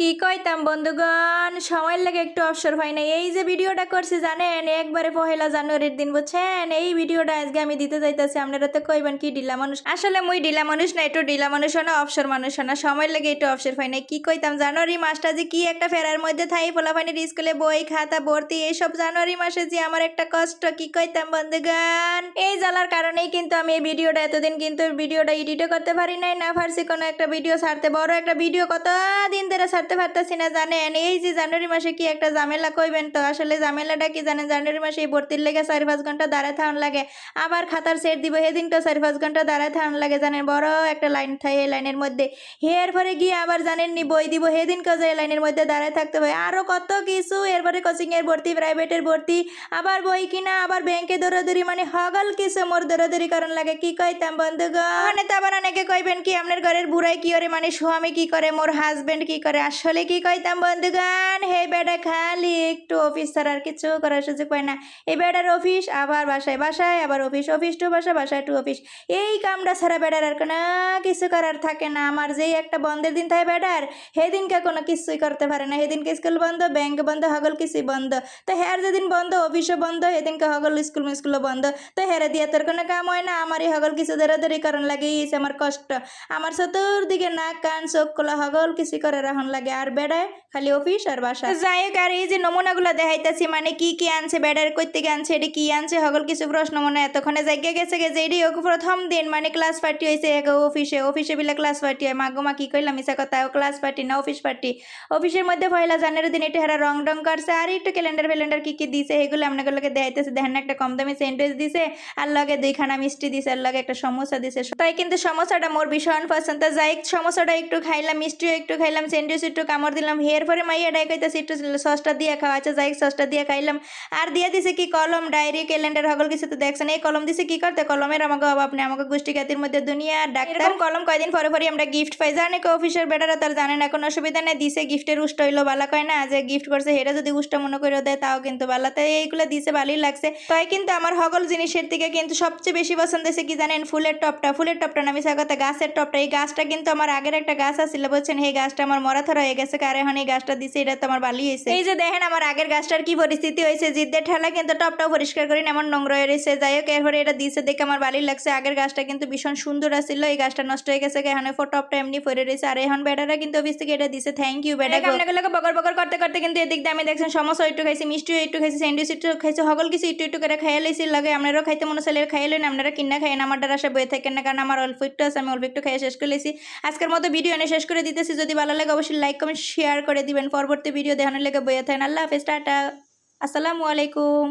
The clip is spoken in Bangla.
কি কইতাম বন্ধুগণ? সময় লাগে একটু অবসর হয় না এই যে ভিডিওটা করছি, জানেন, একবারে পহেলা জানুয়ারির দিন, বুঝছেন? এই ভিডিওটা আজকে আমি দিতে যাইতেছি, আপনারা তো কইবেন কি ডিলা মানুষ? আসলে মুই ডিলা মানুষ না, একটু ডিলা মানুষ না, অবসর মানুষ না। সময় লাগে একটু অবসর হয় না কি কইতাম, জানুয়ারি মাসটা যে কি একটা ফেরার মধ্যে থাই, পোলাপানির স্কুলে বই, খাতা, ভর্তি, এইসব জানুয়ারি মাসে যে আমার একটা কষ্ট, কি কইতাম বন্ধুগণ? এই জ্বালার কারণেই কিন্তু আমি এই ভিডিওটা, এতদিন কিন্তু ভিডিওটা এডিটও করতে পারি নাই, না পারছি কোনো একটা ভিডিও ছাড়তে। বড় একটা ভিডিও কত দিন ধরে ছাড়তে পারতেছি না, জানেন? এই যে জানুয়ারি মাসে কি একটা ঝামেলা কইবেন তো? আসলে ঝামেলাটা কি জানেন? জানুয়ারি মাসে এই ভর্তির লেগে চারি পাঁচ ঘণ্টা দাঁড়ায় থাকুন লাগে। আবার খাতার সেট দিব সেদিনটা চারি পাঁচ ঘণ্টা দাঁড়ায় থাকুন লাগে, জানেন? বড় একটা লাইন থাকে এই লাইনের মধ্যে। হের পরে গিয়ে আবার জানেন নি, বই দিব সেদিনকে যে লাইনের মধ্যে দাঁড়ায় থাকতে হয় আরও কত কিছু, এরপরে কোচিংয়ের ভর্তি প্রাইভেটের ভর্তি, আবার বই কিনা, আবার ব্যাংকে দৌড়াদৌড়ি মানে হগল কিছু মোর দৌড়াদৌড়ি কারণ লাগে। কি কইতাম বন্ধুগণ তো আবার অনেকে কইবেন কি, আপনার ঘরের বুড়াই কি করে মানে স্বামী কি করে? মোর হাজবেন্ড কি করে? আসলে কি কইতাম বন্ধুগণ? হে বেটা খালি, একটু অফিস ছাড়া আর কিছু করার সুযোগ পায় না। এই বেটার অফিস আবার বাসায় বাসায়, আবার অফিস অফিস টু বাসা, বাসায় টু অফিস এই কামটা ছাড়া বেটার আর কোনো কিছু করার থাকে না। আমার যেই একটা বন্ধের দিন থাকে বেটার, সেদিনকে কোনো কিছুই করতে পারে না। সেদিনকে স্কুল বন্ধ ব্যাংক বন্ধ, হগল কিছুই বন্ধ। তো হ্যার যেদিন বন্ধ অফিসও বন্ধ, সেদিনকে হগল স্কুল স্কুলও বন্ধ। তো হেরে দিয়ে তোর কোনো কাম হয় না। আমারই হগল কিছু ধরে কারণ লাগে আমার কষ্ট। আমার চতুর্দিকে নাক, কান, চোখ খোলা, হগল কিছু করে রাখন লাগে আর বেড়ায়, খালি অফিস আর বাসা। যাই হোক আর এই যে নমুনা নমুনাগুলো দেখাইতেছি মানে কি কি আনছে, বেড়ার থেকে আনছে, এটি কি আনছে হগল কিছু প্রশ্ন মনে এতক্ষণে জায়গা গেছে গে, যে এটি প্রথম দিন মানে ক্লাস পার্টি হয়েছে অফিসে অফিসে বিলে ক্লাস পার্টি হয়। মাগো মা, কি কইলাম ইসা কথা ক্লাস পার্টি না অফিস পার্টি অফিসের মধ্যে পয়লা জানুয়ারি দিন এটা হেরা রং রং করছে, আর একটু ক্যালেন্ডার ফ্যালেন্ডার কি কি দিছে, এগুলো আপনাগুলোকে দেখাইতেছে। দেখেন, একটা কম দামি সেন্টেন্স দিছে, আর লগে দুইখানা মিষ্টি দিছে, আর লগে একটা সমোসা দিছে। তাই কিন্তু সমোসাটা মোর ভীষণ পছন্দ। যাই সমোসাটা একটু খাইলাম, মিষ্টিও একটু খাইলাম স্যান্ডউইচ একটু কামড় দিলাম হের পরে মাইয়া ডাই কইতেছে একটু সসটা দিয়ে খাওয়া আছে যাই সসটা দিয়ে খাইলাম। আর দিয়ে দিছে কি কলম, ডায়েরি, ক্যালেন্ডার হগল কিছু তো দেখছেন। এই কলম দিছে কি করতে? কলমের আমাকে অভাব নেই, আমাকে গোষ্ঠী খ্যাতির মধ্যে দুনিয়া ডাক্তার। কলম কয়দিন পরে পরে আমরা গিফট পাই? জানে কি অফিসের বেটারা তার জানে না, কোনো অসুবিধা নেই। দিছে গিফটের উষ্ট হইল, বালা কয় না, যে গিফট করছে, হেরা যদি উষ্ট মনে করে দেয়, তাও কিন্তু বালা। তাই এইগুলো দিছে, ভালোই লাগছে। তাই কিন্তু আমার হগল জিনিসের থেকে কিন্তু সবচেয়ে বেশি পছন্দ হয়েছে কি জানেন? ফুলের টপটা। ফুলের টপটা না, আমি গাছের টপটা। এই গাছটা কিন্তু আমার আগের একটা গাছ আছিল বলছেন এই গাছটা আমার মরা ধরা হয়ে গেছে কার এখন এই গাছটা দিছে এটা তো আমার ভালোই হয়েছে এই যে দেখেন আমার আগের গাছটার কি পরিস্থিতি হয়েছে জিদ্দের ঠেলা কিন্তু টপটাও পরিষ্কার করি না আমার নোংরা হয়ে রয়েছে। যাই হোক এরপরে এটা দিছে দেখে আমার ভালোই লাগছে। আগের গাছটা কিন্তু ভীষণ সুন্দর আসছিল এই গাছটা নষ্ট হয়ে গেছে এখন টপটা এমনি পরে রয়েছে। আর এখন বেটারা কিন্তু অফিস থেকে এটা দিছে থ্যাংক ইউ বেটা আপনাগুলোকে বকর বকর করতে করতে কিন্তু এদিক দিয়ে আমি দেখছেন সমস্যা একটু খাইছি মিষ্টিও একটু খাইছি স্যান্ডউইচ একটু খাইছি সকল কিছু একটু একটু করে খাইয়া লাইছি। লাগে আপনারাও খাইতে মনে চাইলে খাইলেন আপনারা কিনা খাইন আমার দ্বারা বয়ে থাকেন না কারণ আমার অল্প একটু আছে আমি অল্প একটু খাইয়া শেষ করে লেছি আজকের মতো ভিডিও এনে শেষ করে দিতেছি যদি ভালো লাগে অবশ্যই লাইক কমেন্ট শেয়ার করে দিবেন। পরবর্তী ভিডিও দেখানোর লেগে বইয়ে থাকেন। আল্লাহ হাফেজ, টাটা। আসসালামু আলাইকুম।